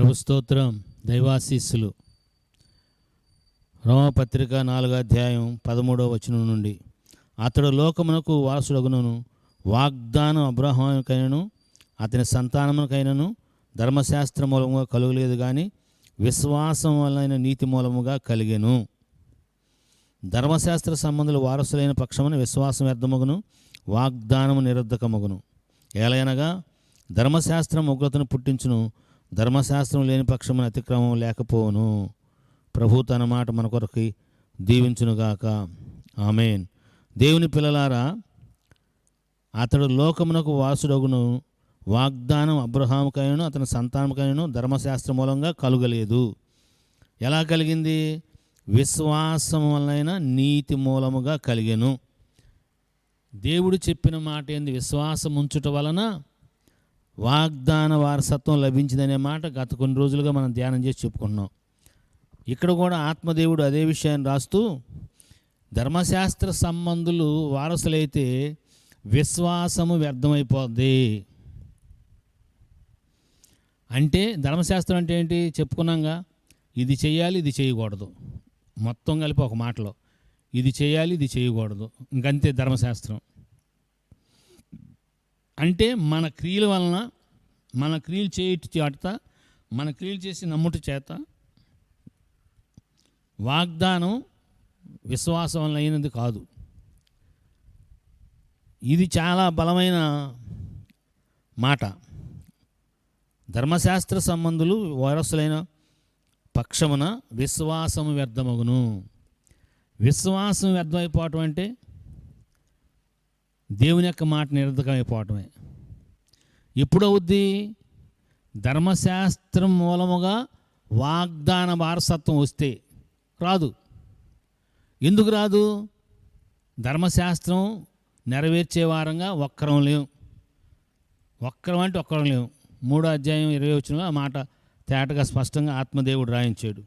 ప్రభు స్తోత్రం దైవాశీస్సులు. రోమపత్రిక నాలుగో అధ్యాయం పదమూడవ వచనం నుండి. అతడు లోకమునకు వారసుడగునను వాగ్దానం అబ్రహాముకైనను అతని సంతానమునకైనను ధర్మశాస్త్ర మూలముగా కలుగలేదు కానీ విశ్వాసం వలన నీతి మూలముగా కలిగెను. ధర్మశాస్త్ర సంబంధులు వారసులైన పక్షమున విశ్వాసం వ్యర్థమగును వాగ్దానము నిరర్ధకమగును. ఏలైనగా ధర్మశాస్త్రం ఉగ్రతను పుట్టించును ధర్మశాస్త్రం లేని పక్షమున అతిక్రమం లేకపోను ప్రభు తన మాట మన కొరకు దీవించునుగాక. ఆమెన్. దేవుని పిల్లలారా అతడు లోకమునకు వాసుడగును. వాగ్దానం అబ్రహాముకైనను అతని సంతానముకైనను ధర్మశాస్త్రం మూలంగా కలుగలేదు. ఎలా కలిగింది? విశ్వాసం వలన నీతి మూలముగా కలిగెను. దేవుడు చెప్పిన మాట ఏంది? విశ్వాసం ఉంచుట వలన వాగ్దాన వారసత్వం లభించిందనే మాట గత కొన్ని రోజులుగా మనం ధ్యానం చేసి చెప్పుకున్నాం ఇక్కడ కూడా ఆత్మదేవుడు అదే విషయాన్ని రాస్తూ ధర్మశాస్త్ర సంబంధులు వారసులైతే విశ్వాసము వ్యర్థమైపోద్ది. అంటే ధర్మశాస్త్రం అంటే ఏంటి? చెప్పుకున్నాగా ఇది చేయాలి ఇది చేయకూడదు. మొత్తం కలిపి ఒక మాటలో ఇది చేయాలి ఇది చేయకూడదు. ఇంకంతే ధర్మశాస్త్రం. అంటే మన క్రియల వలన మన క్రియలు చేయుట చేత మన క్రియలు చేసి నమ్ముట చేత వాగ్దానం విశ్వాసం అయినది కాదు. ఇది చాలా బలమైన మాట. ధర్మశాస్త్ర సంబంధులు వారసులైన పక్షమున విశ్వాసం వ్యర్థమగును. విశ్వాసం వ్యర్థమైపోవటం అంటే దేవుని యొక్క మాట నిరర్ధకమైపోవటమే ఎప్పుడవుద్ది? ధర్మశాస్త్రం మూలముగా వాగ్దాన వారసత్వం వస్తే రాదు. ఎందుకు రాదు? ధర్మశాస్త్రం నెరవేర్చే వారంగా ఒక్కరం లేవు. ఒక్కరం అంటే ఒక్కరం లేవు. మూడో అధ్యాయం ఇరవై వచ్చిన ఆ మాట తేటగా స్పష్టంగా ఆత్మదేవుడు రాయించాడు.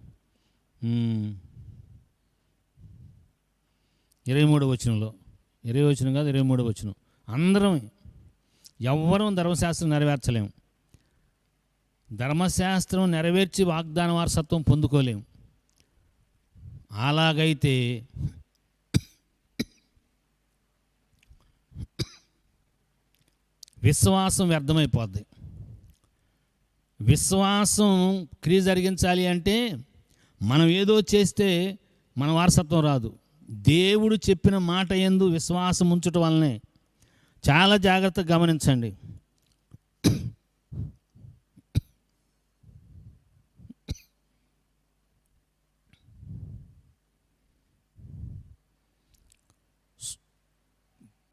ఇరవై మూడో వచనంలో. ఇరవై వచనం కాదు ఇరవై మూడో వచనం. అందరం ఎవ్వరం ధర్మశాస్త్రం నెరవేర్చలేము. ధర్మశాస్త్రం నెరవేర్చి వాగ్దాన వారసత్వం పొందుకోలేము. అలాగైతే విశ్వాసం వ్యర్థమైపోద్ది. విశ్వాసం క్రియ జరిగించాలి అంటే మనం ఏదో చేస్తే మన వారసత్వం రాదు. దేవుడు చెప్పిన మాట ఎందు విశ్వాసం ఉంచటం వల్లనే చాలా జాగ్రత్తగా గమనించండి.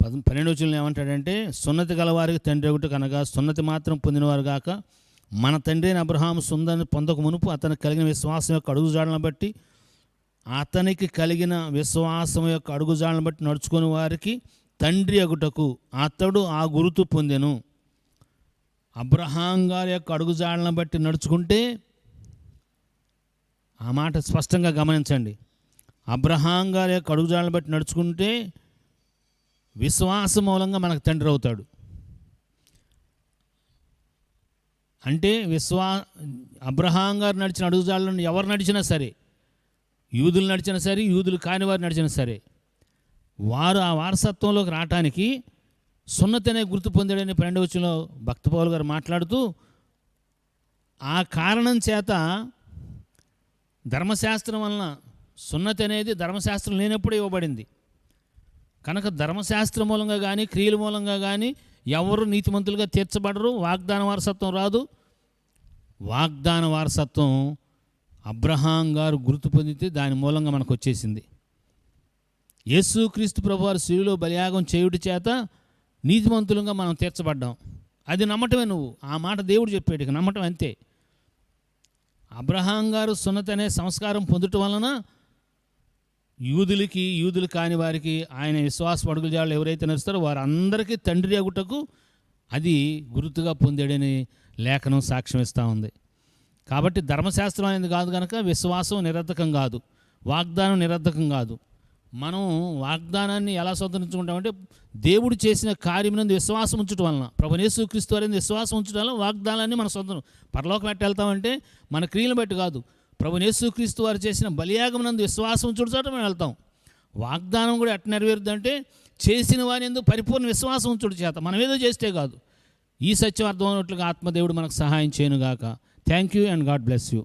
పద పన్నెండు వచ్చిన ఏమంటాడంటే సున్నతి గలవారికి తండ్రి ఒకటి కనగా సున్నతి మాత్రం పొందినవారు గాక మన తండ్రి అయిన అబ్రహాం సుందరిని పొందక మునుపు అతనికి కలిగిన విశ్వాసం యొక్క అడుగుజాడలను బట్టి అతనికి కలిగిన విశ్వాసం యొక్క అడుగుజాడలను బట్టి నడుచుకుని వారికి తండ్రి అగుటకు అతడు ఆ గురుతు పొందెను. అబ్రహాం గారి యొక్క అడుగుజాడలను బట్టి నడుచుకుంటే ఆ మాట స్పష్టంగా గమనించండి. అబ్రహాం గారి యొక్క అడుగుజాడలను బట్టి నడుచుకుంటే విశ్వాసం మూలంగా మనకు తండ్రి అవుతాడు. అంటే విశ్వా అబ్రహాం గారు నడిచిన అడుగుజాడలను ఎవరు నడిచినా సరే యూదులు నడిచినా సరే యూదులు కాని వారు నడిచినా సరే వారు ఆ వారసత్వంలోకి రావటానికి సున్నతనే గుర్తు పొందాడని పన్నెండు వచ్చంలో గారు మాట్లాడుతూ ఆ కారణం చేత ధర్మశాస్త్రం వలన సున్నతి అనేది ధర్మశాస్త్రం లేనప్పుడే ఇవ్వబడింది. కనుక ధర్మశాస్త్రం మూలంగా కానీ క్రియల మూలంగా కానీ ఎవరు నీతిమంతులుగా తీర్చబడరు వాగ్దాన వారసత్వం రాదు. వాగ్దాన వారసత్వం అబ్రహాం గారు గుర్తు పొందితే దాని మూలంగా మనకు వచ్చేసింది. యేసుక్రీస్తు క్రీస్తు ప్రభువారు శిలులో బలియాగం చేయుడి చేత నీతిమంతులుగా మనం తీర్చబడ్డాం. అది నమ్మటమే నువ్వు. ఆ మాట దేవుడు చెప్పాడు ఇక నమ్మటం అంతే. అబ్రహాం గారు సున్నతి అనే సంస్కారం పొందటం వలన యూదులకి యూదులు కాని వారికి ఆయన విశ్వాస అడుగుజాళ్ళు ఎవరైతే నడుస్తారో వారందరికీ తండ్రి అగుటకు అది గుర్తుగా పొందాడని లేఖనం సాక్ష్యం ఇస్తూ ఉంది. కాబట్టి ధర్మశాస్త్రం అనేది కాదు కనుక విశ్వాసం నిరర్ధకం కాదు. వాగ్దానం నిరర్ధకం కాదు. మనం వాగ్దానాన్ని ఎలా స్వతంత్రించుకుంటామంటే దేవుడు చేసిన కార్యమునందు విశ్వాసం ఉంచడం వలన ప్రభునేసు క్రీస్తు వారి విశ్వాసం ఉంచడం వలన వాగ్దానాన్ని మన సొంతం పరలోకం ఎట్ట వెళ్తామంటే మన క్రియలు బట్టి కాదు. ప్రభునేసు క్రీస్తు వారు చేసిన బలియాగం నందు విశ్వాసం ఉంచుడు చోట మేము వెళ్తాం. వాగ్దానం కూడా ఎట్ట నెరవేరుద్దంటే చేసిన వారి ఎందుకు పరిపూర్ణ విశ్వాసం ఉంచుడు చేత. మనం ఏదో చేస్తే కాదు. ఈ సత్యం అర్థమైనట్లుగా ఆత్మదేవుడు మనకు సహాయం చేయనుగాక. Thank you and God bless you